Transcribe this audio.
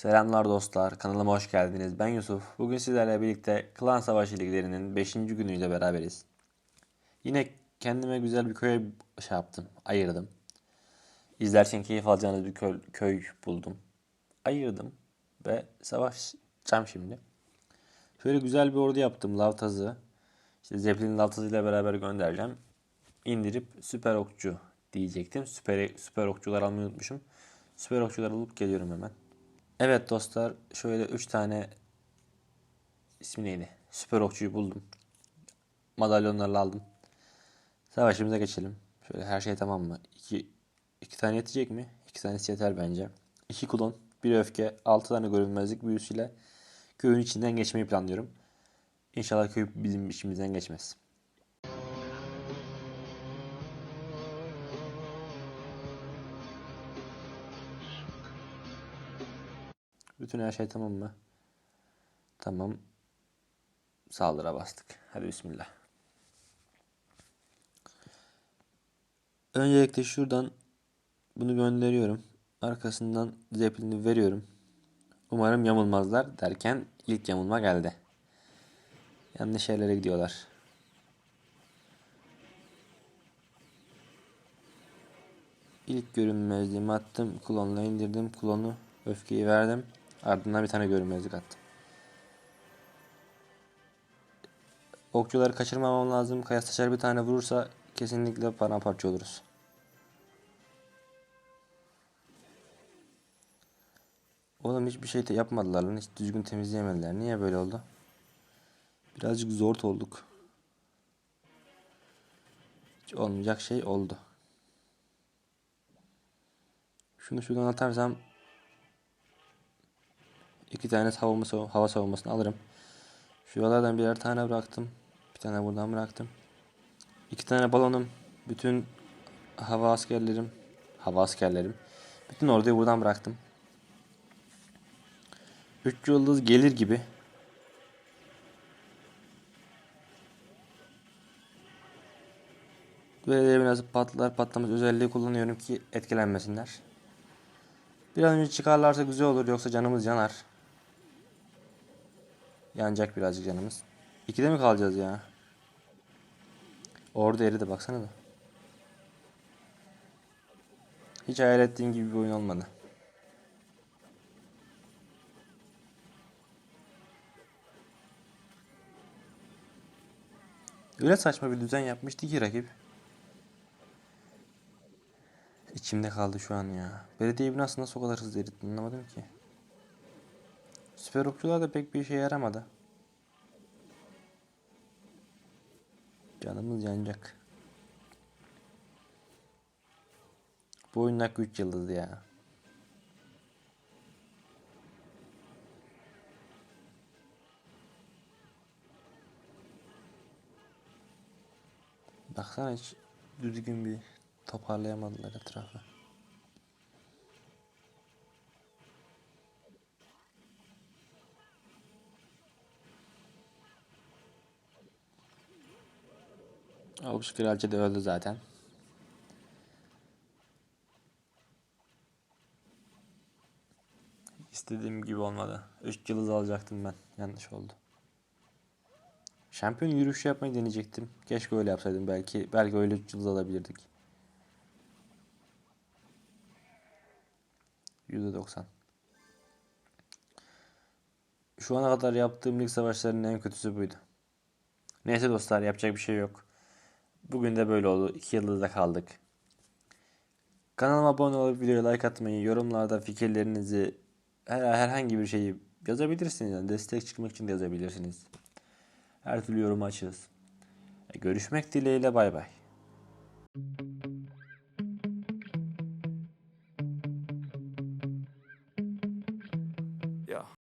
Selamlar dostlar, kanalıma hoş geldiniz. Ben Yusuf. Bugün sizlerle birlikte Klan Savaşı liglerinin 5. günüyle beraberiz. Yine kendime güzel bir köy şey yaptım, ayırdım. İzlerken keyif alacağınız bir köy, köy buldum. Ayırdım ve savaşacağım şimdi. Şöyle güzel bir ordu yaptım, Lavtaz'ı. İşte Zeppelin Lavtaz'ı ile beraber göndereceğim. İndirip süper okçu diyecektim. Süper, süper okçular almayı unutmuşum. Süper okçular alıp geliyorum hemen. Evet dostlar şöyle 3 tane ismi neydi? Süper okçuyu buldum. Madalyonlarla aldım. Savaşımıza geçelim. Şöyle her şey tamam mı? 2 2 tane yetecek mi? 2 tanesi yeter bence. 2 kulon, 1 öfke, 6 tane görünmezlik büyüsüyle köyün içinden geçmeyi planlıyorum. İnşallah köy bizim işimizden geçmez. Bütün her şey tamam mı? Tamam. Saldıra bastık. Hadi bismillah. Öncelikle şuradan bunu gönderiyorum. Arkasından Zeppelin'i veriyorum. Umarım yamulmazlar derken ilk yamulma geldi. Yanlış yerlere gidiyorlar. İlk görünmezliğimi attım. Klonla indirdim. Klonu öfkeyi verdim. Ardından bir tane görünmezlik attım. Okçuları kaçırmamam lazım. Kaya taşar bir tane vurursa kesinlikle paramparça oluruz. Oğlum hiçbir şey de yapmadılar lan. Hiç düzgün temizleyemediler. Niye böyle oldu? Birazcık zor olduk. Hiç olmayacak şey oldu. Şunu şuradan atarsam iki tane savunma, hava savunmasını alırım. Şuralardan birer tane bıraktım. Bir tane buradan bıraktım. İki tane balonum. Bütün hava askerlerim. Hava askerlerim. Bütün orduyu buradan bıraktım. Üç yıldız gelir gibi. Böyle biraz patlar patlamaz özelliği kullanıyorum ki etkilenmesinler. Bir an önce çıkarlarsa güzel olur yoksa canımız yanar. Yanacak birazcık canımız. İkide mi kalacağız ya? Orada eridi baksana da. Hiç hayal ettiğim gibi bir oyun olmadı. Öyle saçma bir düzen yapmıştı ki rakip. İçimde kaldı şu an ya. Belediye binası nasıl o kadar hızlı eritti anlamadım ki. Süper okçular da pek bir işe yaramadı. Canımız yanacak. Bu oyun hakkı 3 yıldız ya. Baksana hiç düzgün bir toparlayamadılar etrafı. Avuç kraliçe de öldü zaten. İstediğim gibi olmadı. 3 yıldız alacaktım ben. Yanlış oldu. Şampiyon yürüyüşü yapmayı deneyecektim. Keşke öyle yapsaydım belki. Belki öyle 3 yıldız alabilirdik. %90. Şu ana kadar yaptığım lig savaşlarının en kötüsü buydu. Neyse dostlar yapacak bir şey yok. Bugün de böyle oldu. 2 yıldızda kaldık. Kanalıma abone olup videoya like atmayı, yorumlarda fikirlerinizi her, herhangi bir şeyi yazabilirsiniz. Yani destek çıkmak için de yazabilirsiniz. Her türlü yorum açığız. Görüşmek dileğiyle bay bay.